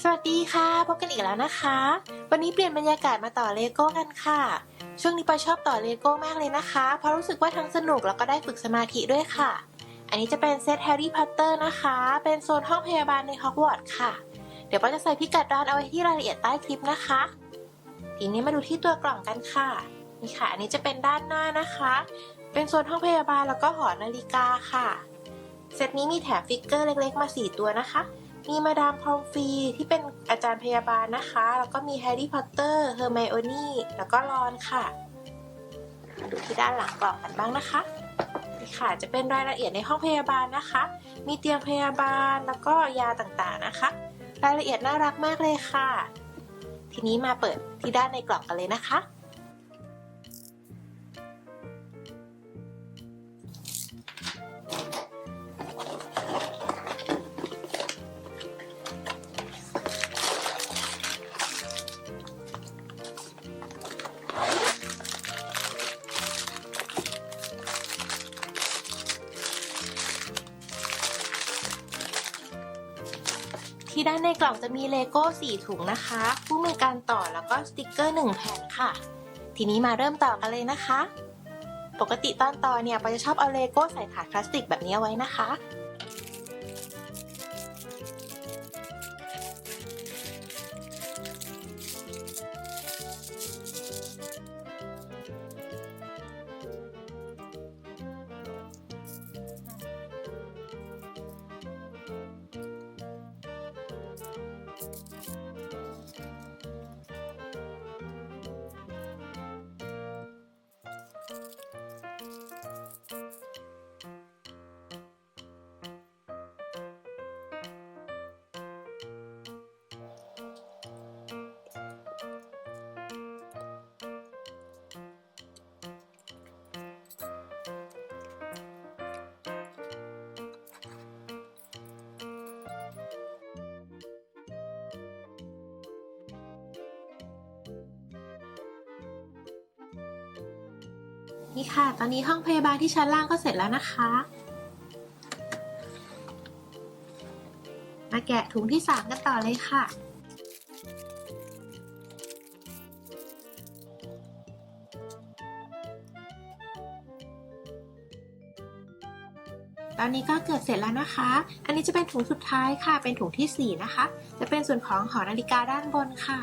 สวัสดีค่ะ พบกันอีกแล้วนะคะ วันนี้เปลี่ยนบรรยากาศมาต่อเลโก้กันค่ะ ช่วงนี้ปอชอบต่อเลโก้มากเลยนะคะ เพราะรู้สึกว่าทั้งสนุกแล้วก็ได้ฝึกสมาธิด้วยค่ะ อันนี้จะเป็นเซตแฮร์รี่พอตเตอร์นะคะ เป็นโซนห้องพยาบาลในฮอกวอตส์ค่ะ เดี๋ยวปอจะใส่พิกัดร้านเอาไว้ที่รายละเอียดใต้คลิปนะคะ ทีนี้มาดูที่ตัวกล่องกันค่ะ นี่ค่ะ อันนี้จะเป็นด้านหน้านะคะ เป็นโซนห้องพยาบาลแล้วก็หอนาฬิกาค่ะ เซตนี้มีแถมฟิกเกอร์เล็กๆ มา 4 ตัวนะคะ มีมาดามพอมฟรีที่เป็นอาจารย์พยาบาลนะคะ แล้วก็มีแฮร์รี่พอตเตอร์เฮอร์ไมโอนี่แล้วก็รอนค่ะ มาดูที่ด้านหลังกล่องกันบ้างนะคะนี่ค่ะจะเป็นรายละเอียดในห้องพยาบาลนะคะ มีเตียงพยาบาลแล้วก็ยาต่างๆนะคะ รายละเอียดน่ารักมากเลยค่ะ ทีนี้มาเปิดที่ด้านในกล่องกันเลยนะคะ ที่ด้านในกล่องจะมีเลโก้4ถุงนะคะคู่มือการต่อแล้วก็สติกเกอร์ 1 แผ่นค่ะ ทีนี้มาเริ่มต่อกันเลยนะคะ ปกติตอนต่อเนี่ยปอจะชอบเอาเลโก้ใส่ถาดพลาสติกแบบนี้ไว้นะคะ นี่ค่ะ ตอนนี้ห้องพยาบาลที่ชั้นล่างก็เสร็จแล้วนะคะ มาแกะถุงที่ 3 กันต่อเลยค่ะ ตอนนี้ก็เกือบเสร็จแล้วนะคะ อันนี้จะเป็นถุงสุดท้ายค่ะ เป็นถุงทีสี่4 นะคะ จะเป็นส่วนของหอนาฬิกาด้านบนค่ะ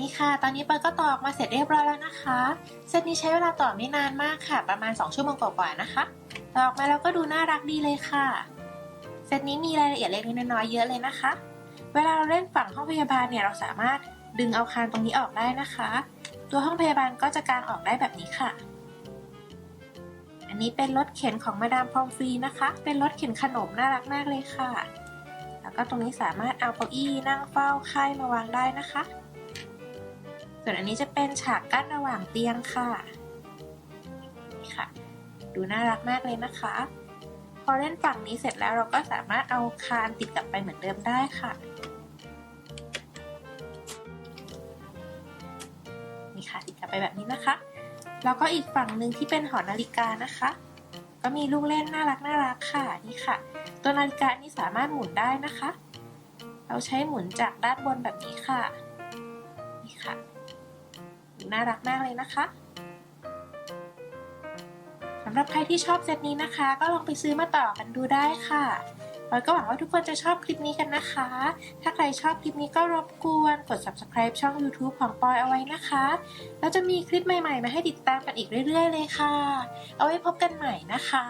นี่ค่ะ ตอนนี้เปิดก็ตอกมาเสร็จเรียบร้อยแล้วนะคะ เซตนี้ใช้เวลาต่อไม่นานมากค่ะ ประมาณ 2 ชั่วโมงกว่าๆนะคะ ตอกมาแล้วก็ดูน่ารักดีเลยค่ะ เซตนี้มีรายละเอียดเล็กๆน้อยๆเยอะเลยนะคะ เวลาเราเล่นฝั่งห้องพยาบาลเนี่ยเราสามารถดึงเอาคานตรงนี้ออกได้นะคะ ตัวห้องพยาบาลก็จะกางออกได้แบบนี้ค่ะ อันนี้เป็นรถเข็นของมาดามพรอมฟรีนะคะ เป็นรถเข็นขนมน่ารักมากเลยค่ะ แล้วก็ตรงนี้สามารถเอาเก้าอี้นั่งเฝ้าไข้มาวางได้นะคะ ส่วนอันนี้จะเป็นฉากกั้นระหว่างเตียงค่ะนี่ค่ะ ดูน่ารักมากเลยนะคะ พอเล่นฝั่งนี้เสร็จแล้วเราก็สามารถเอาคานติดกลับไปเหมือนเดิมได้ค่ะ นี่ค่ะติดกลับไปแบบนี้นะคะ แล้วก็อีกฝั่งหนึ่งที่เป็นหอนาฬิกานะคะ ก็มีลูกเล่นน่ารักน่ารักค่ะนี่ค่ะ ตัวนาฬิกานี้สามารถหมุนได้นะคะ เราใช้หมุนจากด้านบนแบบนี้ค่ะ นี่ค่ะ น่ารักมากเลยนะคะสำหรับใครที่ชอบเซตนี้นะคะ ก็ลองไปซื้อมาต่อกันดูได้ค่ะปอยก็หวังว่าทุกคนจะชอบคลิปนี้กันนะคะ ถ้าใครชอบคลิปนี้ก็รบกวนกด subscribe ช่อง YouTube ของปอยเอาไว้นะคะ แล้วจะมีคลิปใหม่ๆ มาให้ติดตามกันอีกเรื่อยๆ เลยค่ะ เอาไว้พบกันใหม่นะคะ